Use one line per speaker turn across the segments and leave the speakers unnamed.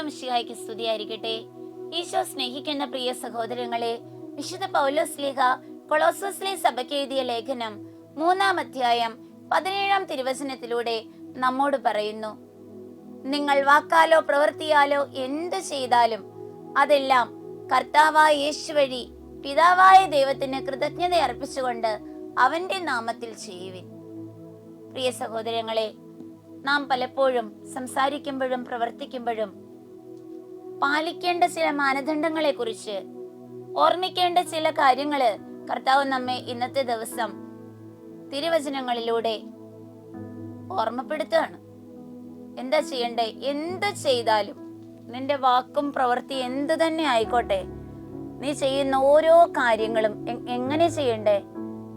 ഈശോ മിശിഹായ്ക്ക് സ്തുതിയായിരിക്കട്ടെ. ഈശോ സ്നേഹിക്കുന്ന പ്രിയ സഹോദരങ്ങളെ വിശുദ്ധ പൗലോസ് പൗലോസ്ലിഹ കൊളോസോസ്ലി സഭയ്ക്ക് എഴുതിയ ലേഖനം മൂന്നാം അധ്യായം പതിനേഴാം തിരുവചനത്തിലൂടെ നമ്മോട് പറയുന്നു. നിങ്ങൾ വാക്കാലോ പ്രവൃത്തിയാലോ എന്തു ചെയ്താലും അതെല്ലാം കർത്താവായ യേശു വഴി പിതാവായ ദൈവത്തിന് കൃതജ്ഞത അർപ്പിച്ചുകൊണ്ട് അവന്റെ നാമത്തിൽ ചെയ്യുവിൻ. പ്രിയ സഹോദരങ്ങളെ നാം പലപ്പോഴും സംസാരിക്കുമ്പോഴും പ്രവർത്തിക്കുമ്പോഴും പാലിക്കേണ്ട ചില മാനദണ്ഡങ്ങളെ കുറിച്ച് ഓർമ്മിക്കേണ്ട ചില കാര്യങ്ങൾ കർത്താവ് നമ്മെ ഇന്നത്തെ ദിവസം തിരുവചനങ്ങളിലൂടെ ഓർമ്മപ്പെടുത്തുകയാണ്. എന്താ ചെയ്യണ്ടേ? എന്ത് ചെയ്താലും നിന്റെ വാക്കും പ്രവൃത്തി എന്ത് തന്നെ ആയിക്കോട്ടെ നീ ചെയ്യുന്ന ഓരോ കാര്യങ്ങളും എങ്ങനെ ചെയ്യണ്ടേ?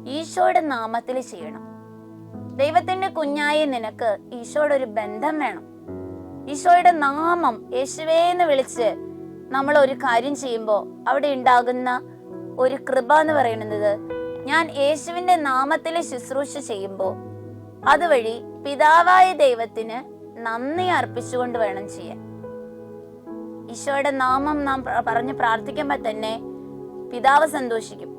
ഈശോയുടെ നാമത്തിൽ ചെയ്യണം. ദൈവത്തിന്റെ കുഞ്ഞായ നിനക്ക് ഈശോയുടെ ഒരു ബന്ധം വേണം. ഈശോയുടെ നാമം യേശുവേ എന്ന് വിളിച്ച് നമ്മൾ ഒരു കാര്യം ചെയ്യുമ്പോൾ അവിടെ ഉണ്ടാകുന്ന ഒരു കൃപ എന്ന് പറയുന്നത് ഞാൻ യേശുവിന്റെ നാമത്തിൽ ശുശ്രൂഷ ചെയ്യുമ്പോൾ അതുവഴി പിതാവായ ദൈവത്തിന് നന്ദി അർപ്പിച്ചുകൊണ്ട് വേണം ചെയ്യാൻ. ഈശോയുടെ നാമം നാം പറഞ്ഞ് പ്രാർത്ഥിക്കുമ്പോൾ തന്നെ പിതാവ് സന്തോഷിക്കും.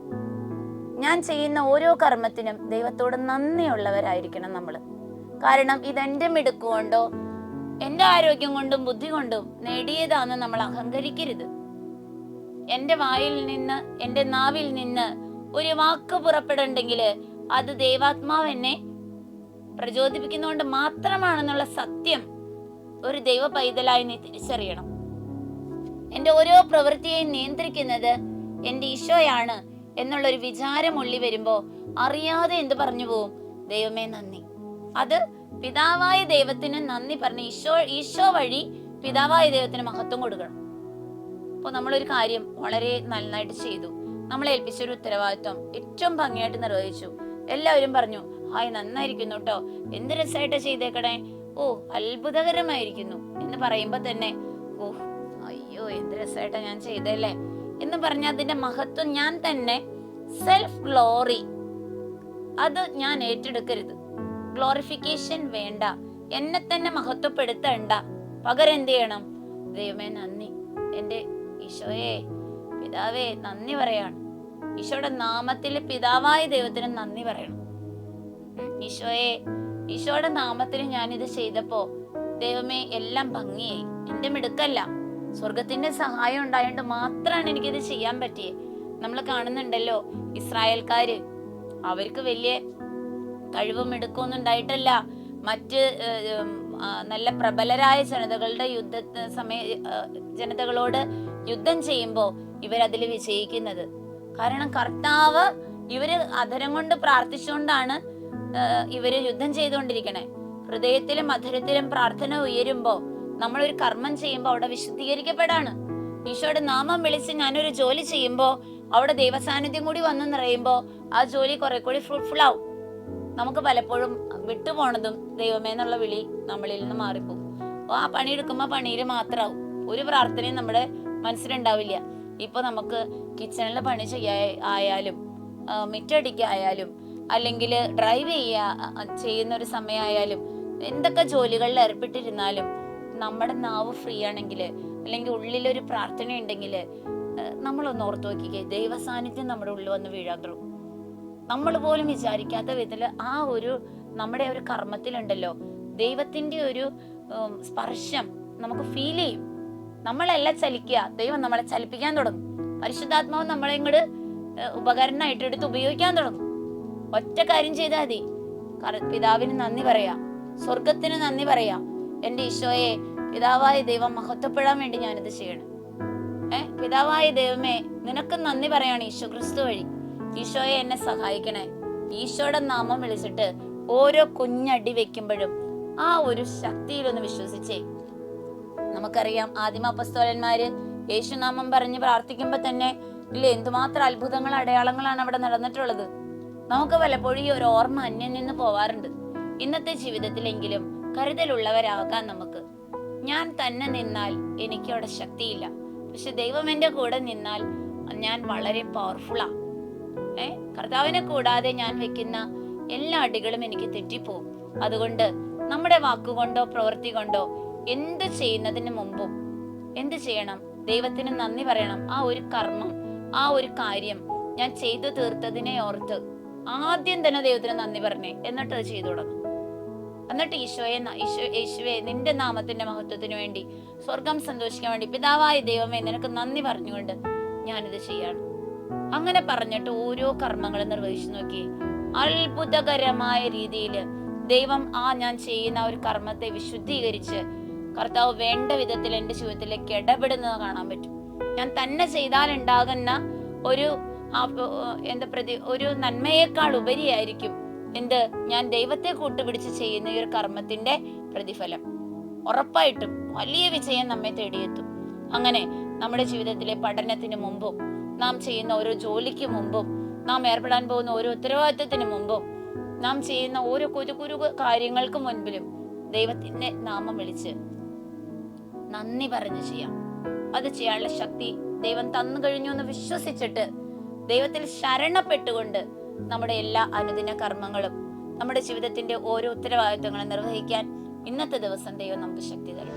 ഞാൻ ചെയ്യുന്ന ഓരോ കർമ്മത്തിനും ദൈവത്തോട് നന്ദിയുള്ളവരായിരിക്കണം നമ്മൾ. കാരണം ഇതെന്റെ മിടുക്കുകൊണ്ടോ എന്റെ ആരോഗ്യം കൊണ്ടും ബുദ്ധി കൊണ്ടും നേടിയതാണെന്ന് നമ്മൾ അഹങ്കരിക്കരുത്. എന്റെ വായിൽ നിന്ന് എന്റെ നാവിൽ നിന്ന് ഒരു വാക്ക് പുറപ്പെടണ്ടെങ്കിൽ അത് ദൈവാത്മാവ് എന്നെ പ്രചോദിപ്പിക്കുന്നതുകൊണ്ട് മാത്രമാണെന്നുള്ള സത്യം ഒരു ദൈവ പൈതലായി നീ തിരിച്ചറിയണം. എന്റെ ഓരോ പ്രവൃത്തിയെയും നിയന്ത്രിക്കുന്നത് എന്റെ ഈശോയാണ്. എന്നുള്ള ഒരു വിചാരം ഉള്ളി വരുമ്പോ അറിയാതെ എന്ത് പറഞ്ഞു പോവും? ദൈവമേ നന്ദി. അത് പിതാവായ ദൈവത്തിന് നന്ദി പറഞ്ഞ് ഈശോ ഈശോ വഴി പിതാവായ ദൈവത്തിന് മഹത്വം കൊടുക്കണം. അപ്പോൾ നമ്മളൊരു കാര്യം വളരെ നന്നായിട്ട് ചെയ്തു. നമ്മളെ ഏൽപ്പിച്ചൊരു ഉത്തരവാദിത്വം ഏറ്റവും ഭംഗിയായിട്ട് നിർവഹിച്ചു. എല്ലാവരും പറഞ്ഞു ഹായ് നന്നായിരിക്കുന്നു കേട്ടോ എന്ത് രസമായിട്ട് ചെയ്തേക്കണേ? ഓ അത്ഭുതകരമായിരിക്കുന്നു എന്ന് പറയുമ്പോൾ തന്നെ ഓ അയ്യോ എന്ത് രസമായിട്ടാ ഞാൻ ചെയ്തല്ലേ എന്ന് പറഞ്ഞ അതിന്റെ മഹത്വം ഞാൻ തന്നെ സെൽഫ് ഗ്ലോറി അത് ഞാൻ ഏറ്റെടുക്കരുത്. ഗ്ലോറിഫിക്കേഷൻ വേണ്ട. എന്നെ തന്നെ മഹത്വപ്പെടുത്തണ്ട. പകരം എന്ത് ചെയ്യണം? ദൈവമേ നന്ദി. എന്റെ ഈശോയെ പിതാവേ നന്ദി പറയാണ്. ഈശോയുടെ നാമത്തിൽ പിതാവായ ദൈവത്തിന് നന്ദി പറയണം. ഈശോയെ ഈശോയുടെ നാമത്തിൽ ഞാനിത് ചെയ്തപ്പോ ദൈവമേ എല്ലാം ഭംഗിയായി. എന്റെ മിടുക്കല്ല. സ്വർഗത്തിന്റെ സഹായം ഉണ്ടായോണ്ട് മാത്രമാണ് എനിക്കിത് ചെയ്യാൻ പറ്റിയത് നമ്മൾ കാണുന്നുണ്ടല്ലോ ഇസ്രായേൽക്കാര്. അവർക്ക് വലിയ കഴിവും മിടുക്കൊന്നും ഉണ്ടായിട്ടല്ല മറ്റ് നല്ല പ്രബലരായ ജനതകളുടെ യുദ്ധ സമയ ജനതകളോട് യുദ്ധം ചെയ്യുമ്പോൾ ഇവരതിൽ വിജയിക്കുന്നത്. കാരണം കർത്താവ് ഇവർ അധരം കൊണ്ട് പ്രാർത്ഥിച്ചുകൊണ്ടാണ് ഇവർ യുദ്ധം ചെയ്തുകൊണ്ടിരിക്കണേ. ഹൃദയത്തിലും അധരത്തിലും പ്രാർത്ഥന ഉയരുമ്പോ നമ്മളൊരു കർമ്മം ചെയ്യുമ്പോൾ അവിടെ വിശുദ്ധീകരിക്കപ്പെടാണ്. ഈശോയുടെ നാമം വിളിച്ച് ഞാനൊരു ജോലി ചെയ്യുമ്പോൾ അവിടെ ദൈവസാന്നിധ്യം കൂടി വന്നു നിറയുമ്പോൾ ആ ജോലി കുറെ കൂടി ഫ്രൂട്ട്ഫുൾ ആവും. നമുക്ക് പലപ്പോഴും വിട്ടുപോണതും ദൈവമേ എന്നുള്ള വിളി നമ്മളിൽ നിന്ന് മാറിപ്പോകും. അപ്പൊ ആ പണി എടുക്കുമ്പോൾ പണിയിൽ മാത്രമാവും ഒരു പ്രാർത്ഥനയും നമ്മുടെ മനസ്സിലുണ്ടാവില്ല. ഇപ്പൊ നമുക്ക് കിച്ചണിലെ പണി ചെയ്യാ ആയാലും മിറ്റടിക്കായാലും അല്ലെങ്കിൽ ഡ്രൈവ് ചെയ്യാ ചെയ്യുന്ന ഒരു സമയമായാലും എന്തൊക്കെ ജോലികളിൽ ഏർപ്പെട്ടിരുന്നാലും നമ്മുടെ നാവ് ഫ്രീ ആണെങ്കിൽ അല്ലെങ്കിൽ ഉള്ളിലൊരു പ്രാർത്ഥന ഉണ്ടെങ്കിൽ നമ്മളൊന്ന് ഓർത്ത് നോക്കിക്കേ. ദൈവസാന്നിധ്യം നമ്മുടെ ഉള്ളിൽ വന്ന് വീഴാൻ നമ്മൾ പോലും വിചാരിക്കാത്ത വിധത്തിൽ ആ ഒരു നമ്മുടെ ഒരു കർമ്മത്തിലുണ്ടല്ലോ. ദൈവത്തിന്റെ ഒരു സ്പർശം നമുക്ക് ഫീൽ ചെയ്യും. നമ്മളല്ല ചലിക്കുക. ദൈവം നമ്മളെ ചലിപ്പിക്കാൻ തുടങ്ങും. പരിശുദ്ധാത്മാവ് നമ്മളെ ഇങ്ങോട്ട് ഉപകരണമായിട്ട് എടുത്ത് ഉപയോഗിക്കാൻ തുടങ്ങും. ഒറ്റ കാര്യം ചെയ്താൽ മതി. പിതാവിന് നന്ദി പറയാ. സ്വർഗത്തിന് നന്ദി പറയാ. എന്റെ ഈശോയെ പിതാവായ ദൈവം മഹത്വപ്പെടാൻ വേണ്ടി ഞാനിത് ചെയ്യണം. ഏ പിതാവായ ദൈവമേ നിനക്ക് നന്ദി പറയാണ് ഈശോ ക്രിസ്തു വഴി. ഈശോയെ എന്നെ സഹായിക്കണേ. ഈശോയുടെ നാമം വിളിച്ചിട്ട് ഓരോ കുഞ്ഞടി വെക്കുമ്പോഴും ആ ഒരു ശക്തിയിലൊന്ന് വിശ്വസിച്ചേ. നമുക്കറിയാം ആദിമ ആദിമപസ്തോലന്മാര് യേശുനാമം പറഞ്ഞ് പ്രാർത്ഥിക്കുമ്പോ തന്നെ ഇല്ല എന്തുമാത്രം അത്ഭുതങ്ങൾ അടയാളങ്ങളാണ് അവിടെ നടന്നിട്ടുള്ളത്. നമുക്ക് പലപ്പോഴും ഈ ഒരു ഓർമ്മ അന്യം നിന്ന് പോവാറുണ്ട്. ഇന്നത്തെ ജീവിതത്തിലെങ്കിലും കരുതലുള്ളവരാകാൻ നമുക്ക്. ഞാൻ തന്നെ നിന്നാൽ എനിക്ക് അവിടെ ശക്തിയില്ല. പക്ഷെ ദൈവം എന്റെ കൂടെ നിന്നാൽ ഞാൻ വളരെ പവർഫുള്ളാ ഏ? കർത്താവിനെ കൂടാതെ ഞാൻ വെക്കുന്ന എല്ലാ അടികളും എനിക്ക് തെറ്റിപ്പോവും. അതുകൊണ്ട് നമ്മുടെ വാക്കുകൊണ്ടോ പ്രവൃത്തി കൊണ്ടോ എന്ത് ചെയ്യുന്നതിന് മുമ്പും എന്ത് ചെയ്യണം? ദൈവത്തിന് നന്ദി പറയണം. ആ ഒരു കർമ്മം ആ ഒരു കാര്യം ഞാൻ ചെയ്തു തീർത്തതിനെ ഓർത്ത് ആദ്യം തന്നെ ദൈവത്തിന് നന്ദി പറഞ്ഞേ. എന്നിട്ട് അത് ചെയ്തു തുടങ്ങും. എന്നിട്ട് ഈശോയെ യേശുവെ നിന്റെ നാമത്തിന്റെ മഹത്വത്തിന് വേണ്ടി സ്വർഗം സന്തോഷിക്കാൻ വേണ്ടി പിതാവായ ദൈവമേ നിനക്ക് നന്ദി പറഞ്ഞുകൊണ്ട് ഞാനിത് ചെയ്യാണ്. അങ്ങനെ പറഞ്ഞിട്ട് ഓരോ കർമ്മങ്ങളും നിർവഹിച്ചു നോക്കി. അത്ഭുതകരമായ രീതിയിൽ ദൈവം ആ ഞാൻ ചെയ്യുന്ന ഒരു കർമ്മത്തെ വിശുദ്ധീകരിച്ച് കർത്താവ് വേണ്ട വിധത്തിൽ എന്റെ ജീവിതത്തിലേക്ക് ഇടപെടുന്നത് കാണാൻ പറ്റും. ഞാൻ തന്നെ ചെയ്താൽ ഉണ്ടാകുന്ന ഒരു എന്താ പ്രതി ഒരു നന്മയേക്കാൾ ഉപരിയായിരിക്കും എന്ത് ഞാൻ ദൈവത്തെ കൂട്ടുപിടിച്ച് ചെയ്യുന്ന ഈ ഒരു കർമ്മത്തിന്റെ പ്രതിഫലം. ഉറപ്പായിട്ടും വലിയ വിജയം നമ്മെ തേടിയെത്തും. അങ്ങനെ നമ്മുടെ ജീവിതത്തിലെ പഠനത്തിന് മുമ്പും നാം ചെയ്യുന്ന ഓരോ ജോലിക്ക് മുമ്പും നാം ഏർപ്പെടാൻ പോകുന്ന ഓരോ ഉത്തരവാദിത്തത്തിന് മുമ്പും നാം ചെയ്യുന്ന ഓരോ കുരു കുരു കാര്യങ്ങൾക്ക് മുൻപിലും ദൈവത്തിന്റെ നാമം വിളിച്ച് നന്ദി പറഞ്ഞു ചെയ്യാം. അത് ചെയ്യാനുള്ള ശക്തി ദൈവം തന്നു കഴിഞ്ഞു എന്ന് വിശ്വസിച്ചിട്ട് ദൈവത്തിൽ ശരണപ്പെട്ടുകൊണ്ട് നമ്മുടെ എല്ലാ അനുദിന കർമ്മങ്ങളും നമ്മുടെ ജീവിതത്തിന്റെ ഓരോ ഉത്തരവാദിത്തങ്ങളും നിർവഹിക്കാൻ ഇന്നത്തെ ദിവസം ദൈവം നമുക്ക് ശക്തി തരും.